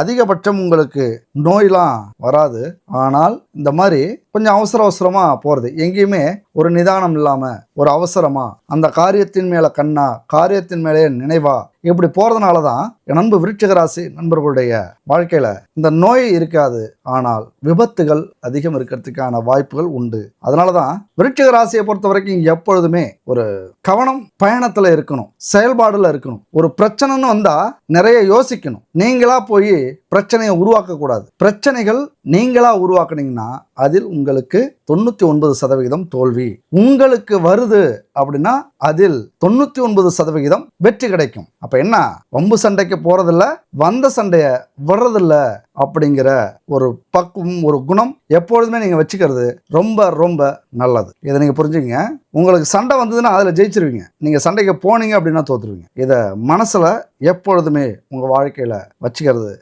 அதிகபட்சம் உங்களுக்கு நோயெலாம் வராது. ஆனால் இந்த மாதிரி கொஞ்சம் அவசர அவசரமாக போகிறது எங்கேயுமே ஒரு நிதானம் இல்லாமல் ஒரு அவசரமாக அந்த காரியத்தின் மேலே கண்ணா காரியத்தின் மேலே நினைவா இப்படி போகிறதுனால தான் என் நண்பு விருட்சகராசி நண்பர்களுடைய வாழ்க்கையில் இந்த நோய் இருக்காது. ஆனால் விபத்துகள் அதிகம் இருக்கிறதுக்கான வாய்ப்புகள் உண்டு. அதனால தான் விருட்சிக ராசியை பொறுத்த வரைக்கும் எப்பொழுதுமே ஒரு கவனம் பயணத்தில் இருக்கணும். செயல்பாடில் இருக்கணும். ஒரு பிரச்சனைன்னு வந்தால் நிறைய யோசிக்கணும். நீங்களாக போய் பிரச்சனையை உருவாக்கக்கூடாது. பிரச்சனைகள் நீங்களாக உருவாக்குனீங்கன்னா அதில் உங்களுக்கு தொண்ணூற்றி ஒன்பது சதவிகிதம் தோல்வி. உங்களுக்கு வருது அப்படின்னா அதில் தொண்ணூற்றி ஒன்பது சதவிகிதம் வெற்றி கிடைக்கும். அப்போ என்ன? வம்பு சண்டைக்கு போகிறதில்ல வந்த சண்டையை விடுறதில்ல அப்படிங்கிற ஒரு பக்குவம் ஒரு குணம் எப்பொழுதுமே நீங்கள் வச்சுக்கிறது ரொம்ப ரொம்ப நல்லது. இதை நீங்கள் புரிஞ்சுங்க உங்களுக்கு சண்டை வந்ததுன்னா அதில் ஜெயிச்சிருவீங்க. நீங்கள் சண்டைக்கு போனீங்க அப்படின்னா தோற்றுருவீங்க இதை மனசில் எப்பொழுதுமே உங்கள் வாழ்க்கையில் வச்சுக்கிறது